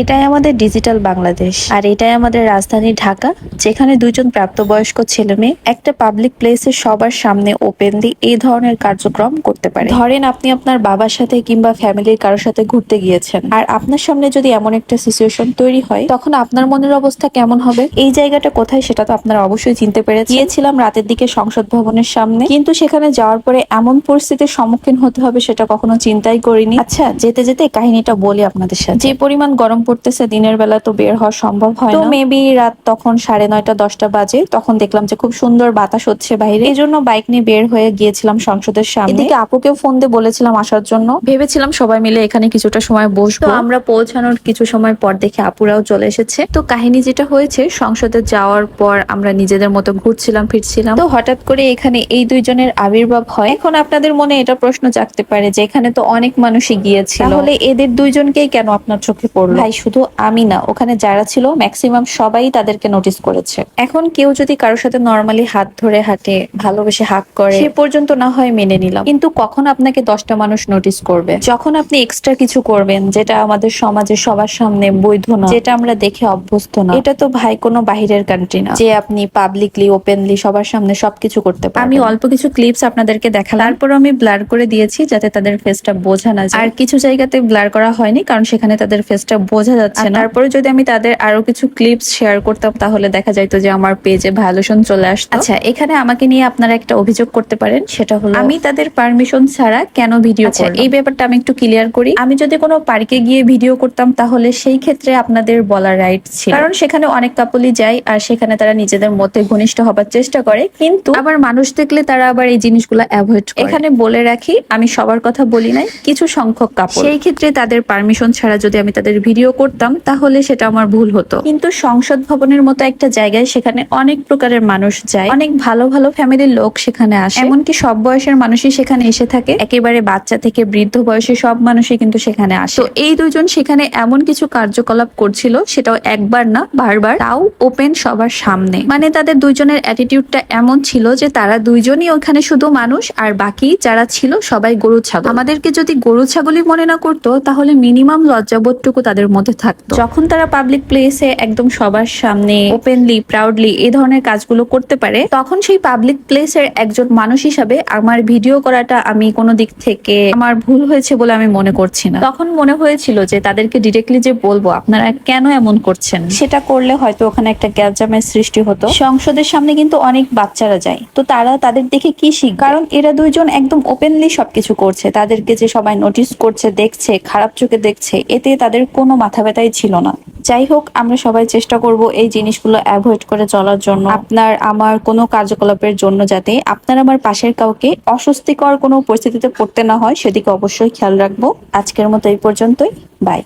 এটাই আমাদের ডিজিটাল বাংলাদেশ। আর এটাই আমাদের রাজধানী ঢাকা, যেখানে দুজন প্রাপ্তবয়স্ক ছেলে মেয়ে একটা পাবলিক প্লেসে সবার সামনে ওপেনলি এই ধরনের কার্যক্রম করতে পারে। ধরেন আপনি আপনার বাবার সাথে কিংবা ফ্যামিলির কারোর সাথে ঘুরতে গিয়েছেন, আর আপনার সামনে যদি এমন একটা সিচুয়েশন তৈরি হয়, তখন আপনার মনের অবস্থা কেমন হবে? এই জায়গাটা কোথায় সেটা তো আপনারা অবশ্যই চিনতে পেরেছেন। গিয়েছিলাম রাতের দিকে সংসদ ভবনের সামনে, কিন্তু সেখানে যাওয়ার পরে এমন পরিস্থিতির সম্মুখীন হতে হবে সেটা কখনো চিন্তাই করিনি। আচ্ছা যেতে যেতে কাহিনীটা বলি আপনাদের সাথে। যে পরিমাণ গরম পড়তেছে দিনের বেলা তো বের হওয়া সম্ভব হয় তো মেবি রাত তখন সাড়ে নয়টা দশটা বাজে তখন দেখলাম যে খুব সুন্দর বাতাস হচ্ছে বাইরে। এই জন্য বাইক নিয়ে বের হয়ে গিয়েছিলাম সংসদের সামনে। এদিকে আপুকে ফোন দিয়ে বলেছিলাম আসার জন্য। ভেবেছিলাম সবাই মিলে এখানে কিছুটা সময় বসবো। তো আমরা পৌঁছানোর কিছু সময় পর দেখে আপুরাও চলে এসেছে। তো কাহিনী যেটা হয়েছে সংসদে যাওয়ার পর আমরা নিজেদের মতো ঘুরছিলাম ফিরছিলাম। তো হঠাৎ করে এখানে এই দুইজনের আবির্ভাব হয়। এখন আপনাদের মনে এটা প্রশ্ন জাগতে পারে যে এখানে তো অনেক মানুষই গিয়েছে তাহলে এদের দুইজনকেই কেন আপনার চোখে পড়ল? ভাই শুধু আমি না ওখানে যারা ছিল ম্যাক্সিমাম সবাই তাদেরকে নোটিস করেছে। এখন কেউ যদি কারোর সাথে নর্মালি হাত ধরে হাঁটে ভালোবেসে হাক করে সে পর্যন্ত না হয় মেনে নিলাম। কিন্তু কখন আপনাকে দশটা মানুষ নোটিস করবে? যখন আপনি এক্সট্রা কিছু করবেন যেটা আমাদের সমাজে সবার সামনে বৈধ না যেটা আমরা দেখে অভ্যস্ত না এটা তো ভাই কোনো বাহিরের কান্ট্রি না। যে আপনি পাবলিকলি ওপেনলি সবার সামনে সবকিছু করতে পারেন আমি অল্প কিছু ক্লিপস আপনাদেরকে দেখালাম। তারপর আমি ব্লার করে দিয়েছি যাতে তাদের ফেসটা বোঝা না যায়। আর কিছু জায়গাতে ব্লার করা হয়নি কারণ সেখানে তাদের ফেসটা বোঝা যাচ্ছে না। তারপরে যদি আমি তাদের আরও কিছু ক্লিপস শেয়ার করতাম তাহলে দেখা যাইতো যে আমার পেজে ভায়োলেশন চলে আসতো। আচ্ছা এখানে আমাকে নিয়ে আপনারা একটা অভিযোগ করতে পারেন সেটা হলো আমি তাদের পারমিশন ছাড়া কেন ভিডিও আচ্ছা এই ব্যাপারটা আমি একটু ক্লিয়ার করি। আমি যদি কোনো পার্কে গিয়ে ভিডিও করতাম তাহলে সেই ক্ষেত্রে আপনাদের বলার রাইট ছিল। কারণ সেখানে অনেক কাপলই যায় আর সেখানে তারা নিজেদের মধ্যে ঘনিষ্ঠ হবার চেষ্টা করে কিন্তু আবার মানুষ দেখলে তারা আবার এই জিনিসগুলো অ্যাভয়েড করে। এখানে বলে রাখি আমি সবার কথা বলি নাই কিছু সংখ্যক কাপড় সেই ক্ষেত্রে তাদের পারমিশন ছাড়া যদি আমি তাদের ভিডিও করতাম, তাহলে সেটা আমার ভুল হতো। কিন্তু সংসদ ভবনের মতো একটা জায়গায় সেখানে অনেক প্রকারের মানুষ যায়। অনেক ভালো ভালো ফ্যামিলির লোক সেখানে আসে। এমনকি সব বয়সের মানুষই সেখানে এসে থাকে। একেবারে বাচ্চা থেকে বৃদ্ধ বয়সে সব মানুষই কিন্তু সেখানে আসে। তো এই দুজন সেখানে এমন কিছু কার্যকলাপ করছিল, সেটাও একবার না, বারবার। তাও ওপেন সবার সামনে। মানে তাদের দুইজনের অ্যাটিটিউডটা এমন ছিল যে তারা দুইজনই ওখানে শুধু মানুষ, আর বাকি যারা ছিল সবাই গরু ছাগল। আমাদেরকে যদি গরু ছাগলই মনে না করতো, তাহলে মিনিমাম লজ্জাবোধটুকু তাদের মধ্যে থাকতো। যখন তারা পাবলিক প্লেসে একদম সবার সামনে ওপেনলি প্রাউডলি এই ধরনের কাজগুলো করতে পারে তখন সেই পাবলিক প্লেসের একজন মানুষ হিসাবে আমার ভিডিও করাটা আমি কোনো দিক থেকে আমার ভুল হয়েছে বলে আমি মনে করছি না। তখন মনে হয়েছিল যে তাদেরকে ডিরেক্টলি যে বলব আপনারা কেন এমন করছেন? সেটা করলে হয়তো ওখানে একটা গ্যাজামের সৃষ্টি হতো। সংসদের সামনে কিন্তু অনেক বাচ্চারা যায়। তো তারা তাদের দেখে কি শিখ কারণ এরা দুইজন একদম ওপেনলি সবকিছু করছে। তাদেরকে যে সবাই নোটিস করছে দেখছে খারাপ চোখে দেখছে এতে তাদের কোনো মাথা ব্যথাই ছিল না। যাই হোক, আমরা সবাই চেষ্টা করব এই জিনিসগুলো অ্যাভয়েড করে চলার জন্য। আপনার, আমার কোনো কার্যকলাপের জন্য যাতে আপনার আমার পাশের কাউকে অস্বস্তিকর কোনো পরিস্থিতিতে পড়তে না হয়, সেদিকে অবশ্যই খেয়াল রাখব। আজকের মতো এই পর্যন্তই। বাই